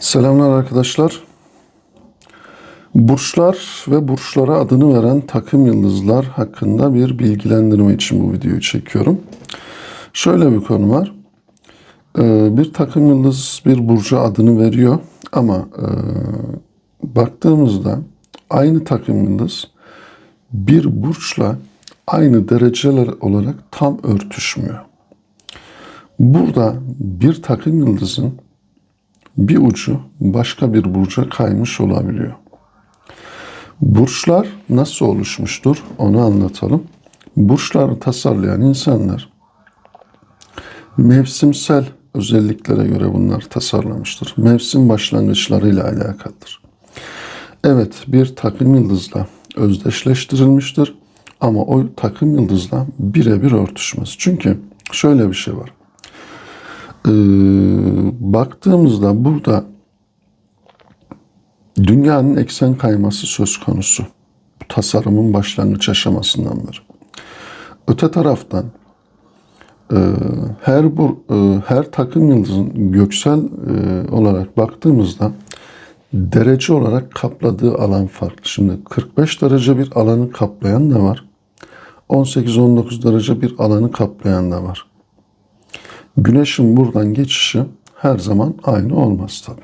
Selamlar arkadaşlar. Burçlar ve burçlara adını veren takım yıldızlar hakkında bir bilgilendirme için bu videoyu çekiyorum. Şöyle bir konu var. Ee, Bir takım yıldız bir burca adını veriyor ama e, baktığımızda aynı takım yıldız bir burçla aynı dereceler olarak tam örtüşmüyor. Burada bir takım yıldızın bir ucu başka bir burca kaymış olabiliyor. Burçlar nasıl oluşmuştur onu anlatalım. Burçları tasarlayan insanlar mevsimsel özelliklere göre bunlar tasarlamıştır. Mevsim başlangıçlarıyla alakalıdır. Evet bir takım yıldızla özdeşleştirilmiştir ama o takım yıldızla birebir örtüşmez. Çünkü şöyle bir şey var. Ee, baktığımızda burada dünyanın eksen kayması söz konusu. Bu tasarımın başlangıç aşamasından beri. Öte taraftan e, her bu e, her takım yıldızın göksel e, olarak baktığımızda derece olarak kapladığı alan farklı. Şimdi 45 derece bir alanı kaplayan da var. 18-19 derece bir alanı kaplayan da var. Güneşin buradan geçişi her zaman aynı olmaz tabi.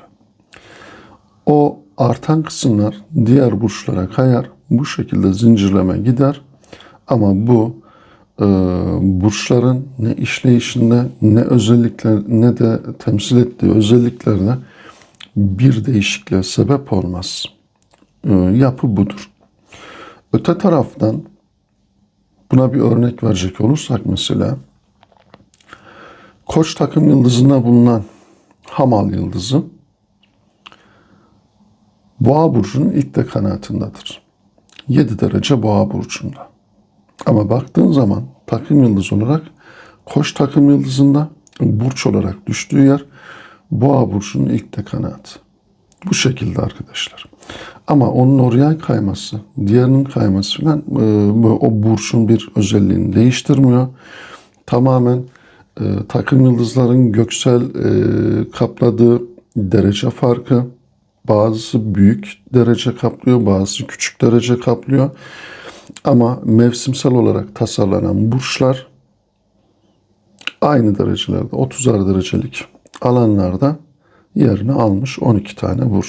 O artan kısımlar diğer burçlara kayar. Bu şekilde zincirleme gider. Ama bu e, burçların ne işleyişinde ne özellikler ne de temsil ettiği özelliklerde bir değişikliğe sebep olmaz. E, yapı budur. Öte taraftan buna bir örnek verecek olursak mesela Koç takım yıldızında bulunan Hamal yıldızı Boğa burcunun ilk dekanatındadır. 7 derece Boğa burcunda. Ama baktığın zaman takım yıldız olarak Koç takım yıldızında burç olarak düştüğü yer Boğa burcunun ilk dekanatı. Bu şekilde arkadaşlar. Ama onun oraya kayması, diğerinin kayması falan e, o burçun bir özelliğini değiştirmiyor. Tamamen e, takım yıldızların göksel e, kapladığı derece farkı. Bazısı büyük derece kaplıyor, bazısı küçük derece kaplıyor. Ama mevsimsel olarak tasarlanan burçlar aynı derecelerde, 30'ar derecelik alanlarda yerini almış 12 tane burç.